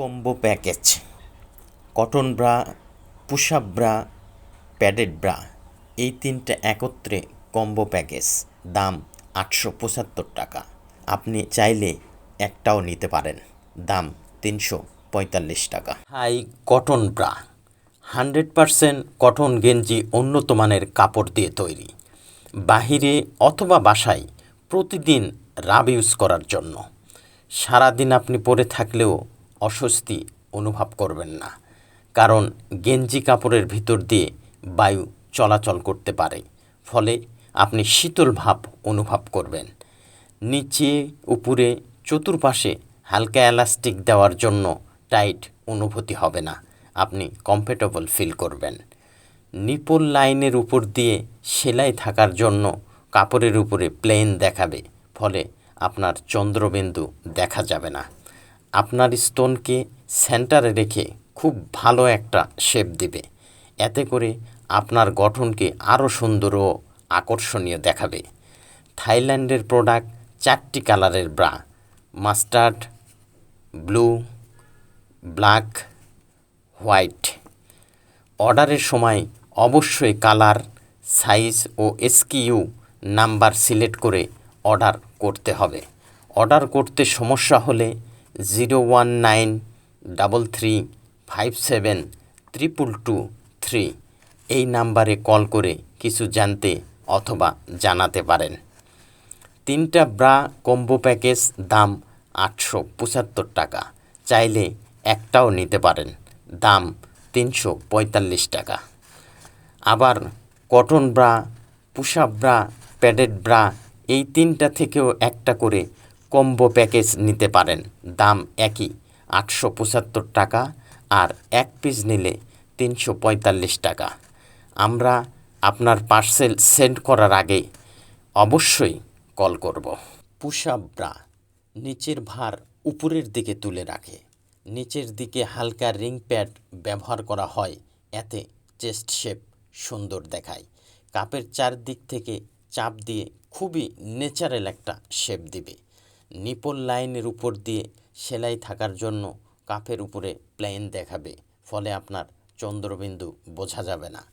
Combo package cotton bra push up bra padded bra এই তিনটে একত্রে কম্বো প্যাকেজ দাম আটশো পঁচাত্তর টাকা। আপনি চাইলে একটাও নিতে পারেন, দাম তিনশো পঁয়তাল্লিশ টাকা। High cotton bra hundred percent cotton গেঞ্জি উন্নত মানের কাপড় দিয়ে তৈরি। বাহিরে অথবা বাসায় প্রতিদিন রাব ইউজ করার জন্য। সারাদিন আপনি পরে থাকলেও অস্বস্তি অনুভব করবেন না। কারণ গেঞ্জি কাপড়ের ভিতর দিয়ে বায়ু চলাচল করতে পারে। ফলে আপনি শীতল ভাব অনুভব করবেন। নিচে, উপরে, চতুর্পাশে হালকা এলাস্টিক দেওয়ার জন্য টাইট অনুভূতি হবে না। আপনি কমফোর্টেবল ফিল করবেন। নিপল লাইনের উপর দিয়ে সেলাই থাকার জন্য কাপড়ের উপরে প্লেন দেখাবে। ফলে আপনার চন্দ্রবিন্দু দেখা যাবে না। আপনার স্টোনকে সেন্টারে রেখে খুব ভালো একটা শেপ দিবে। এতে করে আপনার গঠনকে আরও সুন্দর ও আকর্ষণীয় দেখাবে। থাইল্যান্ডের প্রোডাক্ট চারটি কালারের bra. Mustard, blue, black, white. অর্ডারের সময় অবশ্যই কালার, সাইজ ও এসকিইউ নাম্বার সিলেক্ট করে অর্ডার করতে হবে। অর্ডার করতে সমস্যা হলে zero one nine double three five seven triple two three এই নাম্বারে কল করে কিছু জানতে অথবা জানাতে পারেন। তিনটা ব্রা কম্বো প্যাকেজ দাম আটশো পঁচাত্তর টাকা। চাইলে একটাও নিতে পারেন, দাম তিনশো পঁয়তাল্লিশ টাকা। আবার cotton bra push up bra, padded bra, এই তিনটা থেকেও একটা করে কম্বো প্যাকেজ নিতে পারেন। দাম একই, আটশো পঁচাত্তর টাকা আর এক পিস নিলে তিনশো পঁয়তাল্লিশ টাকা। আমরা আপনার পার্সেল সেন্ড করার আগে অবশ্যই কল করব। পুষাপ ব্রা নিচের ভার উপরের দিকে তুলে রাখে। নিচের দিকে হালকা রিং প্যাড ব্যবহার করা হয়, এতে চেস্ট শেপ সুন্দর দেখায়। কাপের চারদিক থেকে চাপ দিয়ে খুবই ন্যাচারাল একটা শেপ দিবে। নিপল লাইনের উপর দিয়ে সেলাই থাকার জন্য কাফের উপরে প্লেন দেখাবে। ফলে আপনার চন্দ্রবিন্দু বোঝা যাবে না।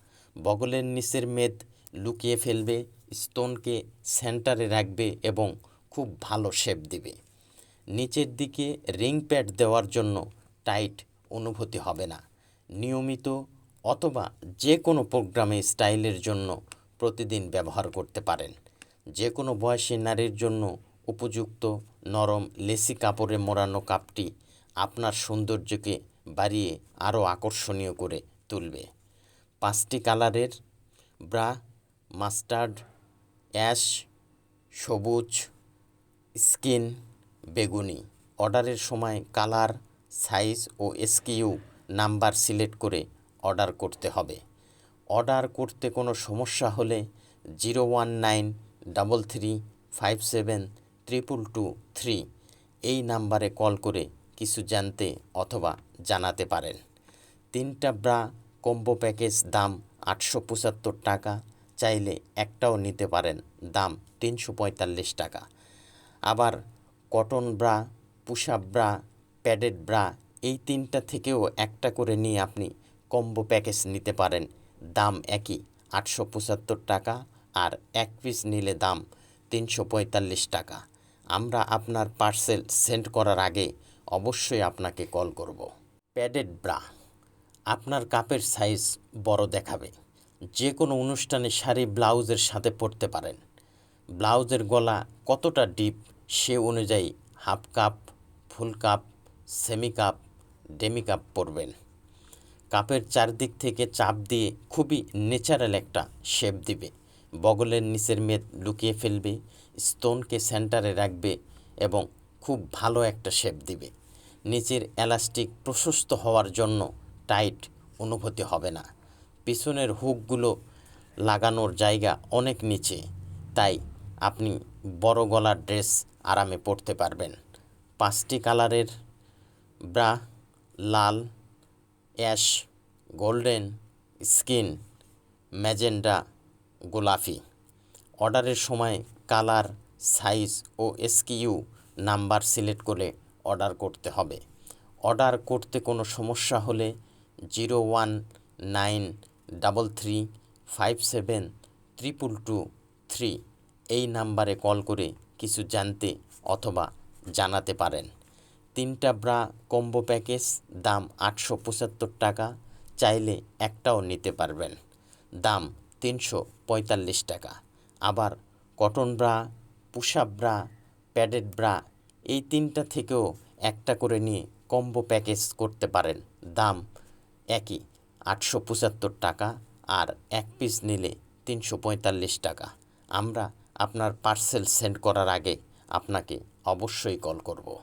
বগলের নিচের মেদ লুকিয়ে ফেলবে, স্টোনকে সেন্টারে রাখবে এবং খুব ভালো শেপ দিবে। নিচের দিকে রিং প্যাড দেওয়ার জন্য টাইট অনুভূতি হবে না। নিয়মিত অথবা যে কোনো প্রোগ্রামে স্টাইলের জন্য প্রতিদিন ব্যবহার করতে পারেন। যে কোনো বয়সী নারীর জন্য উপযুক্ত নরম লেসি কাপড়ে মোড়ানো কাপটি আপনার সৌন্দর্যকে বাড়িয়ে আরও আকর্ষণীয় করে তুলবে। পাঁচটি কালারের ব্রা, মাস্টার্ড, অ্যাশ, সবুজ, স্কিন, বেগুনি। অর্ডারের সময় কালার, সাইজ ও এসকিইউ নাম্বার সিলেক্ট করে অর্ডার করতে হবে। অর্ডার করতে কোনো সমস্যা হলে zero one nine double three five seven triple two three এই নাম্বারে কল করে কিছু জানতে অথবা জানাতে পারেন। তিনটা ব্রা কম্বো প্যাকেজ দাম আটশো পঁচাত্তর টাকা, চাইলে একটাও নিতে পারেন, দাম তিনশো পঁয়তাল্লিশ টাকা। আবার cotton bra push up bra padded bra এই তিনটা থেকেও একটা করে নিয়ে আপনি কম্বো প্যাকেজ নিতে পারেন, দাম একই আটশো পঁচাত্তর টাকা আর এক পিস নিলে দাম তিনশো পঁয়তাল্লিশ টাকা। আমরা আপনার পার্সেল সেন্ড করার আগে অবশ্যই আপনাকে কল করব। প্যাডেড ব্রা, আপনার কাপের সাইজ বড় দেখাবে। যে কোনো অনুষ্ঠানে শাড়ি ব্লাউজের সাথে পরতে পারেন। ব্লাউজের গলা কতটা ডিপ সে অনুযায়ী half cup, full cup, semi cup, demi cup পরবেন। কাপের চারদিক থেকে চাপ দিয়ে খুবই ন্যাচারাল একটা শেপ দিবে। বগলের নিচের মেদ লুকিয়ে ফেলবে। স্টোনকে সেন্টারে রাখবে এবং খুব ভালো একটা শেপ দিবে। নিচের এলাস্টিক প্রশস্ত হওয়ার জন্য টাইট অনুভূতি হবে না। পিছনের হুকগুলো লাগানোর জায়গা অনেক নিচে, তাই আপনি বড় গলার ড্রেস আরামে পরতে পারবেন। পাঁচটি কালারের ব্রা, লাল, অ্যাশ, গোল্ডেন স্কিন, ম্যাজেন্ডা, গোলাপি। অর্ডারের সময় কালার, সাইজ ও এসকিইউ নাম্বার সিলেক্ট করে অর্ডার করতে হবে। অর্ডার করতে কোনো সমস্যা হলে zero one nine double three five seven triple two three এই নাম্বারে কল করে কিছু জানতে অথবা জানাতে পারেন। তিনটা ব্রা কম্বো প্যাকেজ, দাম আটশো পঁচাত্তর টাকা, চাইলে একটাও নিতে পারবেন। দাম তিনশো পঁয়তাল্লিশ টাকা। আবার cotton bra push up bra, padded bra, এই তিনটা থেকেও একটা করে নিয়ে কম্বো প্যাকেজ করতে পারেন। দাম একই, আটশো পঁচাত্তর টাকা আর এক পিস নিলে তিনশো পঁয়তাল্লিশ টাকা। আমরা আপনার পার্সেল সেন্ড করার আগে আপনাকে অবশ্যই কল করব।